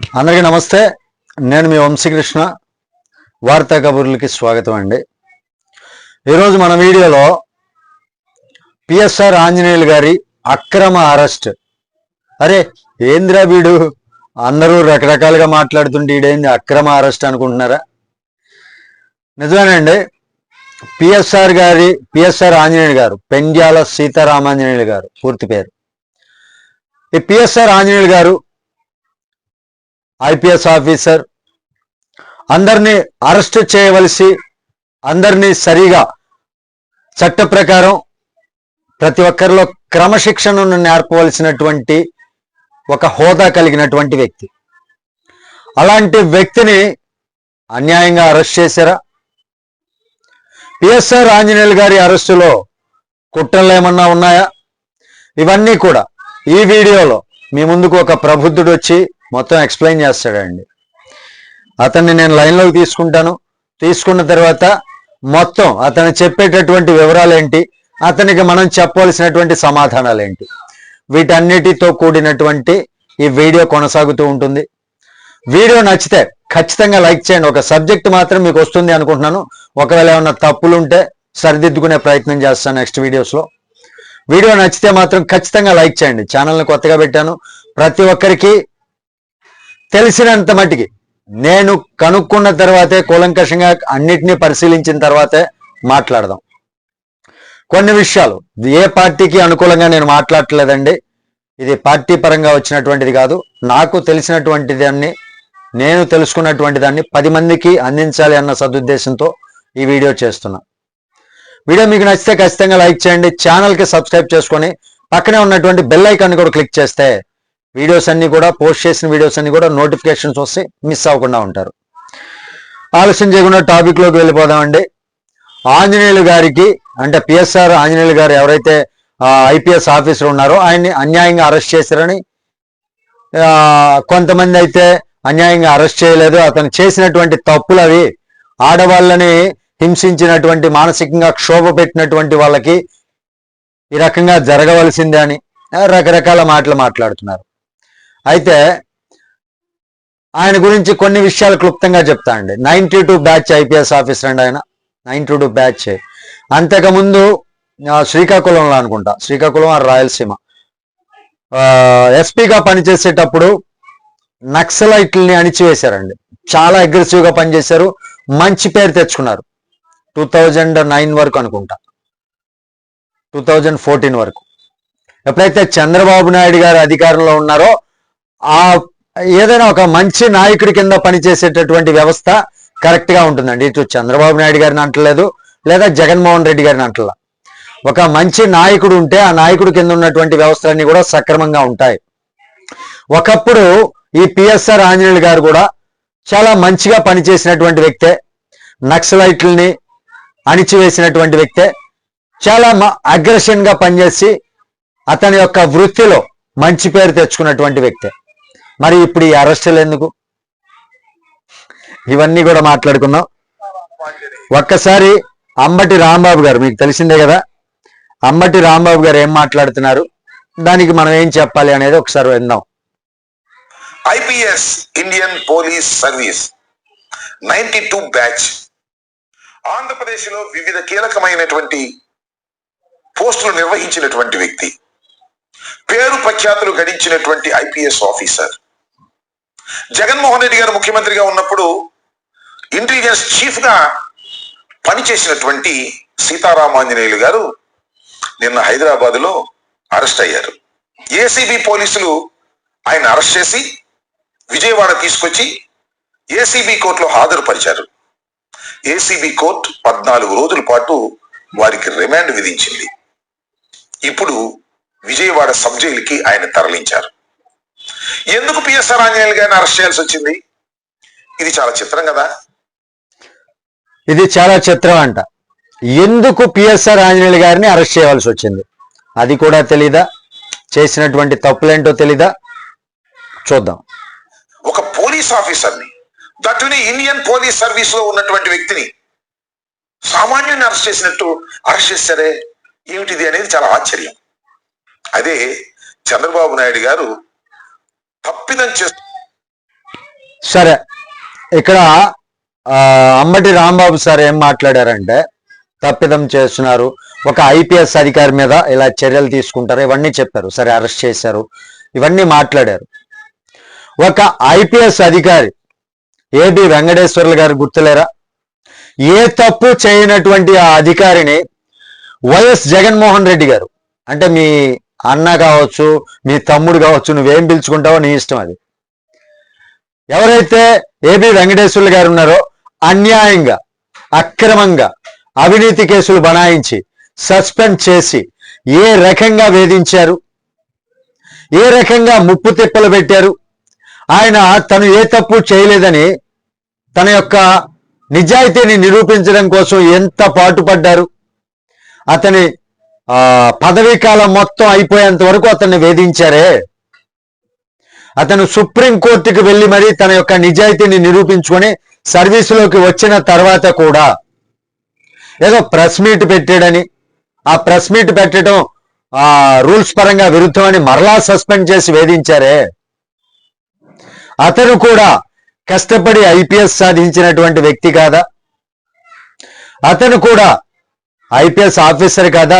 అందరికీ నమస్తే. నేను మీ వంశీకృష్ణ. వార్తా కబుర్లకి స్వాగతం అండి. ఈరోజు మన వీడియోలో పిఎస్ఆర్ ఆంజనేయులు గారి అక్రమ అరెస్ట్. అరే ఏంద్రా వీడు? అందరూ రకరకాలుగా మాట్లాడుతుంటే ఈడేంది అక్రమ అరెస్ట్ అనుకుంటున్నారా? నిజమేనండి పిఎస్ఆర్ గారి పిఎస్ఆర్ ఆంజనేయులు గారు పెండ్యాల సీతారామాంజనేయులు గారు పూర్తి పేరు. ఈ పిఎస్ఆర్ ఆంజనేయులు గారు ఐపీఎస్ ఆఫీసర్. అందరినీ అరెస్ట్ చేయవలసి అందరినీ సరిగా చట్ట ప్రకారం ప్రతి ఒక్కరిలో క్రమశిక్షణను నేర్పవలసినటువంటి ఒక హోదా కలిగినటువంటి వ్యక్తి. అలాంటి వ్యక్తిని అన్యాయంగా అరెస్ట్ చేశారా? పిఎస్ఆర్ ఆంజనేయులు గారి అరెస్టులో కుట్రలు ఏమన్నా ఉన్నాయా? ఇవన్నీ కూడా ఈ వీడియోలో మీ ముందుకు ఒక ప్రబుద్ధుడు వచ్చి మొత్తం ఎక్స్ప్లెయిన్ చేస్తాడండి. అతన్ని నేను లైన్లోకి తీసుకుంటాను. తీసుకున్న తర్వాత మొత్తం అతను చెప్పేటటువంటి వివరాలు ఏంటి అతనికి మనం చెప్పవలసినటువంటి సమాధానాలు ఏంటి వీటన్నిటితో కూడినటువంటి ఈ వీడియో కొనసాగుతూ ఉంటుంది. వీడియో నచ్చితే ఖచ్చితంగా లైక్ చేయండి. ఒక సబ్జెక్ట్ మాత్రం మీకు వస్తుంది అనుకుంటున్నాను. ఒకవేళ ఏమన్నా తప్పులుంటే సరిదిద్దుకునే ప్రయత్నం చేస్తాను నెక్స్ట్ వీడియోస్లో వీడియో నచ్చితే మాత్రం ఖచ్చితంగా లైక్ చేయండి. ఛానల్ని కొత్తగా పెట్టాను. ప్రతి ఒక్కరికి తెలిసినంత మట్టికి. నేను కనుక్కున్న తర్వాతే కూలంకషంగా అన్నిటినీ పరిశీలించిన తర్వాతే మాట్లాడదాం. కొన్ని విషయాలు. ఏ పార్టీకి అనుకూలంగా నేను మాట్లాడట్లేదండి. ఇది పార్టీ పరంగా వచ్చినటువంటిది కాదు. నాకు తెలిసినటువంటి దాన్ని నేను తెలుసుకున్నటువంటి దాన్ని పది మందికి అందించాలి అన్న సదుద్దేశంతో ఈ వీడియో చేస్తున్నా. వీడియో మీకు నచ్చితే ఖచ్చితంగా లైక్ చేయండి. ఛానల్కి సబ్స్క్రైబ్ చేసుకొని పక్కనే ఉన్నటువంటి బెల్ ఐకాన్ కూడా క్లిక్ చేస్తే వీడియోస్ అన్ని కూడా పోస్ట్ చేసిన వీడియోస్ అన్ని కూడా నోటిఫికేషన్స్ వస్తే మిస్ అవ్వకుండా ఉంటారు. ఆలస్యం చేయకుండా టాపిక్లోకి వెళ్ళిపోదామండి. ఆంజనేయులు గారికి అంటే పిఎస్ఆర్ ఆంజనేయులు గారు ఎవరైతే ఐపీఎస్ ఆఫీసర్ ఉన్నారో ఆయన్ని అన్యాయంగా అరెస్ట్ చేశారని కొంతమంది అయితే అన్యాయంగా అరెస్ట్ చేయలేదు. అతను చేసినటువంటి తప్పులు అవి ఆడవాళ్ళని హింసించినటువంటి మానసికంగా క్షోభ పెట్టినటువంటి వాళ్ళకి ఈ రకంగా జరగవలసిందే అని రకరకాల మాటలు మాట్లాడుతున్నారు. అయితే ఆయన గురించి కొన్ని విషయాలు క్లుప్తంగా చెప్తా అండి. Ninety two batch IPS officer అండి ఆయన. Ninety two batch. అంతకుముందు శ్రీకాకుళంలో అనుకుంటా. శ్రీకాకుళం ఆ రాయలసీమ. ఎస్పీగా పనిచేసేటప్పుడు నక్సలైట్లని అణిచివేశారండి. చాలా అగ్రెసివ్గా పనిచేశారు. మంచి పేరు తెచ్చుకున్నారు. టూ థౌజండ్ నైన్ వరకు అనుకుంటా. టూ థౌజండ్ ఫోర్టీన్ వరకు. ఎప్పుడైతే చంద్రబాబు నాయుడు గారు అధికారంలో ఉన్నారో ఆ ఏదైనా ఒక మంచి నాయకుడి కింద పనిచేసేటటువంటి వ్యవస్థ కరెక్ట్గా ఉంటుందండి. ఇటు చంద్రబాబు నాయుడు గారిని అంటలేదు లేదా జగన్మోహన్ రెడ్డి గారిని అంటలా. ఒక మంచి నాయకుడు ఉంటే ఆ నాయకుడు కింద ఉన్నటువంటి వ్యవస్థలన్నీ కూడా సక్రమంగా ఉంటాయి. ఒకప్పుడు ఈ పిఎస్ఆర్ ఆంజనేయులు గారు కూడా చాలా మంచిగా పనిచేసినటువంటి వ్యక్తే నక్సలైట్లని అణిచివేసినటువంటి వ్యక్తే చాలా అగ్రెషన్గా పనిచేసి అతని యొక్క వృత్తిలో మంచి పేరు తెచ్చుకున్నటువంటి వ్యక్తే. మరి ఇప్పుడు ఈ అరెస్టులు ఎందుకు? ఇవన్నీ కూడా మాట్లాడుకున్నాం ఒక్కసారి అంబటి రాంబాబు గారు మీకు తెలిసిందే కదా అంబటి రాంబాబు గారు ఏం మాట్లాడుతున్నారు? దానికి మనం ఏం చెప్పాలి అనేది ఒకసారి విందాం. IPS Indian police service ninety two batch ఆంధ్రప్రదేశ్లో వివిధ కీలకమైనటువంటి పోస్టులు నిర్వహించినటువంటి వ్యక్తి. పేరు ప్రఖ్యాతులు గడించినటువంటి ఐపీఎస్ ఆఫీసర్. జగన్మోహన్ రెడ్డి గారు ముఖ్యమంత్రిగా ఉన్నప్పుడు ఇంటెలిజెన్స్ చీఫ్గా పనిచేసినటువంటి సీతారామాంజనేయులు గారు నిన్న హైదరాబాద్లో అరెస్ట్ అయ్యారు ఏసీబీ పోలీసులు ఆయన అరెస్ట్ చేసి విజయవాడ తీసుకొచ్చి ఏసీబీ కోర్టులో హాజరుపరిచారు. ఏసీబీ కోర్టు పద్నాలుగు రోజుల పాటు వారికి రిమాండ్ విధించింది. ఇప్పుడు విజయవాడ సబ్ జైలుకి ఆయన తరలించారు. ఎందుకు పిఎస్ఆర్ ఆంజనేయులు గారిని అరెస్ట్ చేయాల్సి వచ్చింది? ఇది చాలా చిత్రం కదా. ఇది చాలా చిత్రం అంట. ఎందుకు పిఎస్ఆర్ ఆంజనేయులు గారిని అరెస్ట్ చేయవలసి వచ్చింది? అది కూడా తెలీదా? చేసినటువంటి తప్పులేంటో తెలీదా? చూద్దాం. ఒక పోలీస్ ఆఫీసర్ని దట్టుని ఇండియన్ పోలీస్ సర్వీస్లో ఉన్నటువంటి వ్యక్తిని సామాన్యుని అరెస్ట్ చేసినట్టు అరెస్ట్ చేస్తారే? ఏమిటిది అనేది చాలా ఆశ్చర్యం. అదే చంద్రబాబు నాయుడు గారు తప్పిదం చేస్తు సరే ఇక్కడ అమ్మటి అంబటి రాంబాబు సార్ ఏం మాట్లాడారంటే తప్పిదం చేస్తున్నారు. ఒక ఐపీఎస్ అధికారి మీద ఇలా చర్యలు తీసుకుంటారు ఇవన్నీ చెప్పారు. సరే అరెస్ట్ చేశారు. ఇవన్నీ మాట్లాడారు. ఒక ఐపీఎస్ అధికారి ఏబి వెంకటేశ్వర్లు గారు గుర్తులేరా? ఏ తప్పు చేయనటువంటి ఆ అధికారిని వైఎస్ జగన్మోహన్ రెడ్డి గారు అంటే మీ అన్న కావచ్చు మీ తమ్ముడు కావచ్చు నువ్వేం పిలుచుకుంటావో నీ ఇష్టం అది. ఎవరైతే ఏబి వెంకటేశ్వర్లు గారు ఉన్నారో అన్యాయంగా అక్రమంగా అవినీతి కేసులు బనాయించి సస్పెండ్ చేసి ఏ రకంగా వేధించారు ఏ రకంగా ముప్పు తిప్పలు పెట్టారు ఆయన తను ఏ తప్పు చేయలేదని తన యొక్క నిజాయితీని నిరూపించడం కోసం ఎంత పాటుపడ్డారు అతని పదవీ కాలం మొత్తం అయిపోయేంత వరకు అతన్ని వేధించారే. అతను సుప్రీం కోర్టుకు వెళ్ళి మరీ తన యొక్క నిజాయితీని నిరూపించుకొని సర్వీసులోకి వచ్చిన తర్వాత కూడా ఏదో ప్రెస్ మీట్ పెట్టాడని ఆ ప్రెస్ మీట్ పెట్టడం ఆ రూల్స్ పరంగా విరుద్ధమని మరలా సస్పెండ్ చేసి వేధించారే. అతను కూడా కష్టపడి ఐపీఎస్ సాధించినటువంటి వ్యక్తి కాదా? అతను కూడా ఐపీఎస్ ఆఫీసర్ కాదా?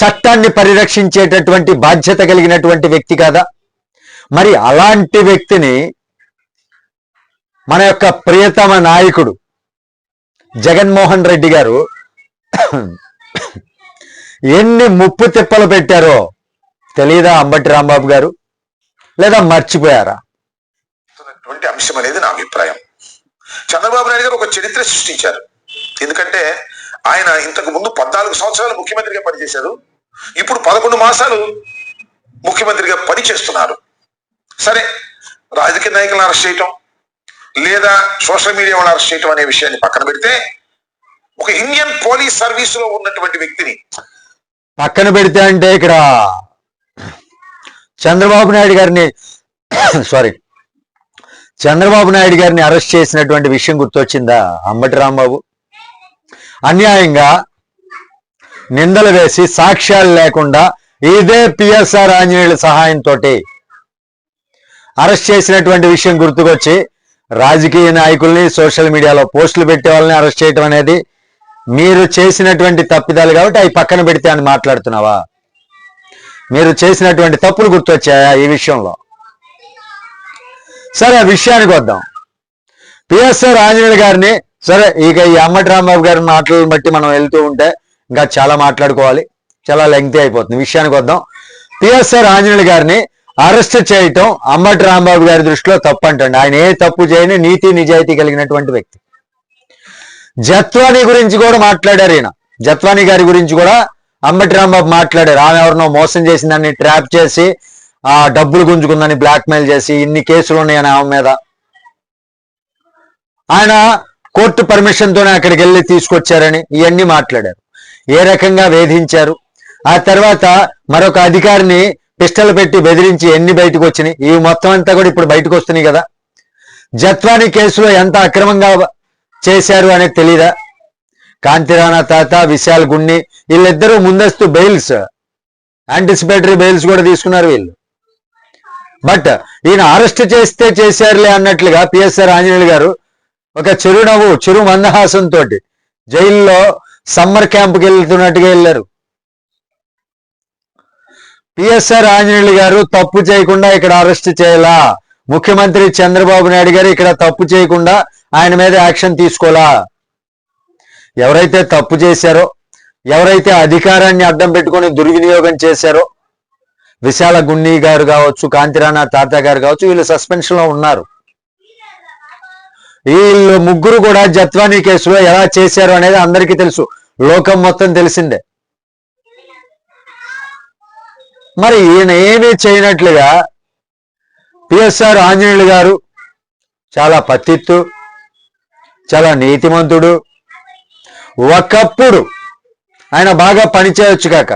చట్టాన్ని పరిరక్షించేటటువంటి బాధ్యత కలిగినటువంటి వ్యక్తి కాదా? మరి అలాంటి వ్యక్తిని మన యొక్క ప్రియతమ నాయకుడు జగన్మోహన్ రెడ్డి గారు ఎన్ని ముప్పు తిప్పలు పెట్టారో తెలియదా అంబటి రాంబాబు గారు? లేదా మర్చిపోయారా? అంశం అనేది నా అభిప్రాయం. చంద్రబాబు నాయుడు గారు ఒక చరిత్ర సృష్టించారు. ఎందుకంటే ఆయన ఇంతకు ముందు పద్నాలుగు సంవత్సరాలు ముఖ్యమంత్రిగా పనిచేశారు. ఇప్పుడు పదకొండు మాసాలు ముఖ్యమంత్రిగా పనిచేస్తున్నారు. సరే రాజకీయ నాయకులను అరెస్ట్ చేయటం లేదా సోషల్ మీడియా వాళ్ళు అరెస్ట్ చేయటం అనే విషయాన్ని పక్కన పెడితే ఒక ఇండియన్ పోలీస్ సర్వీస్లో ఉన్నటువంటి వ్యక్తిని పక్కన పెడితే అంటే ఇక్కడ చంద్రబాబు నాయుడు గారిని సారీ చంద్రబాబు నాయుడు గారిని అరెస్ట్ చేసినటువంటి విషయం గుర్తొచ్చిందా అంబటి రాంబాబు? అన్యాయంగా నిందలు వేసి సాక్ష్యాలు లేకుండా ఇదే పిఎస్ఆర్ ఆంజనేయుల సహాయంతో అరెస్ట్ చేసినటువంటి విషయం గుర్తుకొచ్చి రాజకీయ నాయకుల్ని సోషల్ మీడియాలో పోస్టులు పెట్టే వాళ్ళని అరెస్ట్ చేయటం అనేది మీరు చేసినటువంటి తప్పిదాలు కాబట్టి అవి పక్కన పెడితే అని మాట్లాడుతున్నావా? మీరు చేసినటువంటి తప్పులు గుర్తొచ్చాయా ఈ విషయంలో? సరే ఆ విషయానికి వద్దాం. పిఎస్ఆర్ ఆంజనేయులు గారిని సరే ఇక ఈ అమ్మటి రాంబాబు గారి మాటలను బట్టి మనం వెళ్తూ ఉంటే ఇంకా చాలా మాట్లాడుకోవాలి. చాలా లెంగ్తీ అయిపోతుంది. విషయానికి వద్దాం. పిఎస్ఆర్ ఆంజనేయులు గారిని అరెస్ట్ చేయటం అమ్మటి రాంబాబు గారి దృష్టిలో తప్పు అంటండి ఆయన ఏ తప్పు చేయని నీతి నిజాయితీ కలిగినటువంటి వ్యక్తి. జత్వాని గురించి కూడా మాట్లాడారు ఈయన. జత్వాని గారి గురించి కూడా అంబటి రాంబాబు మాట్లాడారు. ఆమె ఎవరినో మోసం చేసిందని ట్రాప్ చేసి ఆ డబ్బులు గుంజుకుందని బ్లాక్మెయిల్ చేసి ఇన్ని కేసులు ఉన్నాయని ఆమె మీద. ఆయన కోర్టు పర్మిషన్తోనే అక్కడికి వెళ్ళి తీసుకొచ్చారని ఇవన్నీ మాట్లాడారు. ఏ రకంగా వేధించారు? ఆ తర్వాత మరొక అధికారిని పిస్టల్ పెట్టి బెదిరించి ఎన్ని బయటకు వచ్చినాయి? ఇవి మొత్తం అంతా కూడా ఇప్పుడు బయటకు వస్తున్నాయి కదా. జత్వాని కేసులో ఎంత అక్రమంగా చేశారు అనేది తెలీదా? కాంతిరాణా తాత విశాల్ గున్ని వీళ్ళిద్దరూ ముందస్తు బెయిల్స్ యాంటిసిపేటరీ బెయిల్స్ కూడా తీసుకున్నారు వీళ్ళు. బట్ ఈయన అరెస్ట్ చేస్తే చేశారులే అన్నట్లుగా పిఎస్ఆర్ ఆంజనేయులు గారు ఒక చిరునవ్వు చిరు మందహాసంతో తోటి జైల్లో సమ్మర్ క్యాంప్కి వెళ్తున్నట్టుగా వెళ్ళారు. పిఎస్ఆర్ ఆంజనేయులు గారు తప్పు చేయకుండా ఇక్కడ అరెస్ట్ చేయాలా? ముఖ్యమంత్రి చంద్రబాబు నాయుడు గారు ఇక్కడ తప్పు చేయకుండా ఆయన మీద యాక్షన్ తీసుకోలా ఎవరైతే తప్పు చేశారో ఎవరైతే అధికారాన్ని అడ్డం పెట్టుకొని దుర్వినియోగం చేశారో విశాల గున్ని గారు కావచ్చు కాంతిరాణా తాత గారు కావచ్చు వీళ్ళు సస్పెన్షన్లో ఉన్నారు. వీళ్ళు ముగ్గురు కూడా జత్వానీ కేసులో ఎలా చేశారు అనేది అందరికీ తెలుసు. లోకం మొత్తం తెలిసిందే. మరి ఈయన ఏమీ చేయనట్లుగా పిఎస్ఆర్ ఆంజనేయులు గారు చాలా పత్తిత్తు చాలా నీతిమంతుడు. ఒకప్పుడు ఆయన బాగా పనిచేయొచ్చు కాక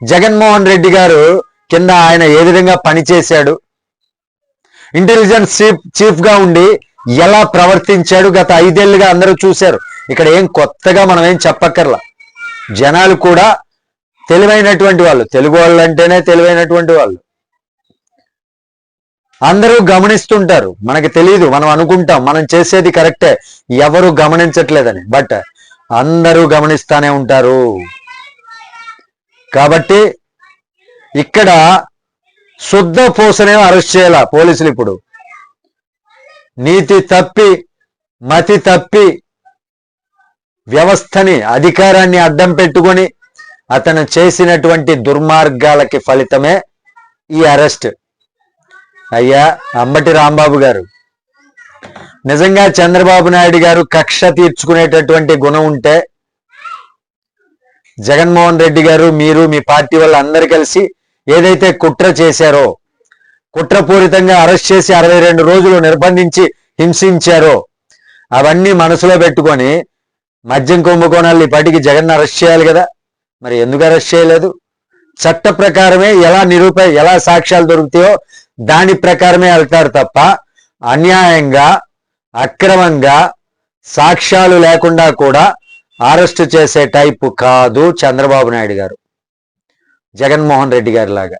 జగన్మోహన్ రెడ్డి గారు కింద ఆయన ఏ విధంగా పనిచేశాడు ఇంటెలిజెన్స్ చీఫ్ చీఫ్గా ఉండి ఎలా ప్రవర్తించాడు గత ఐదేళ్ళుగా అందరూ చూశారు. ఇక్కడ ఏం కొత్తగా మనం ఏం చెప్పక్కర్లా. జనాలు కూడా తెలివైనటువంటి వాళ్ళు. తెలుగు వాళ్ళు అంటేనే తెలివైనటువంటి వాళ్ళు. అందరూ గమనిస్తుంటారు. మనకి తెలియదు మనం అనుకుంటాం. మనం చేసేది కరెక్టే. ఎవరు గమనించట్లేదని. బట్ అందరూ గమనిస్తానే ఉంటారు. కాబట్టి ఇక్కడ శుద్ధ పూసనే అరెస్ట్ చేయాల పోలీసులు ఇప్పుడు? నీతి తప్పి మతి తప్పి వ్యవస్థని అధికారాన్ని అడ్డం పెట్టుకొని అతను చేసినటువంటి దుర్మార్గాలకి ఫలితమే ఈ అరెస్ట్. అయ్యా అంబటి రాంబాబు గారు నిజంగా చంద్రబాబు నాయుడు గారు కక్ష తీర్చుకునేటటువంటి గుణం ఉంటే జగన్మోహన్ రెడ్డి గారు మీరు మీ పార్టీ వాళ్ళు అందరు కలిసి ఏదైతే కుట్ర చేశారో కుట్రపూరితంగా అరెస్ట్ చేసి అరవై రెండు రోజులు నిర్బంధించి హింసించారో. అవన్నీ మనసులో పెట్టుకొని మద్యం కుంభకోణాలు ఇప్పటికి జగన్ అరెస్ట్ చేయాలి కదా. మరి ఎందుకు అరెస్ట్ చేయలేదు? చట్ట ప్రకారమే ఎలా నిరూప ఎలా సాక్ష్యాలు దొరుకుతాయో దాని ప్రకారమే వెళ్తారు తప్ప అన్యాయంగా అక్రమంగా సాక్ష్యాలు లేకుండా కూడా అరెస్ట్ చేసే టైపు కాదు చంద్రబాబు నాయుడు గారు. జగన్మోహన్ రెడ్డి గారి లాగా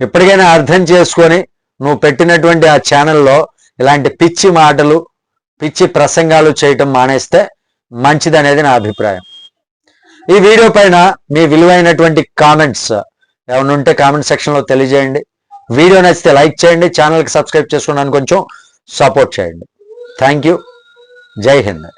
ఎప్పటికైనా అర్థం చేసుకొని నువ్వు పెట్టినటువంటి ఆ ఛానల్లో ఇలాంటి పిచ్చి మాటలు పిచ్చి ప్రసంగాలు చేయటం మానేస్తే మంచిదనేది నా అభిప్రాయం. ఈ వీడియో పైన మీ విలువైనటువంటి కామెంట్స్ ఏమైనా ఉంటే కామెంట్ సెక్షన్లో తెలియజేయండి. వీడియో నచ్చితే లైక్ చేయండి ఛానల్కి సబ్స్క్రైబ్ చేసుకోవడానికి కొంచెం సపోర్ట్ చేయండి. థ్యాంక్ యూ జై హింద్.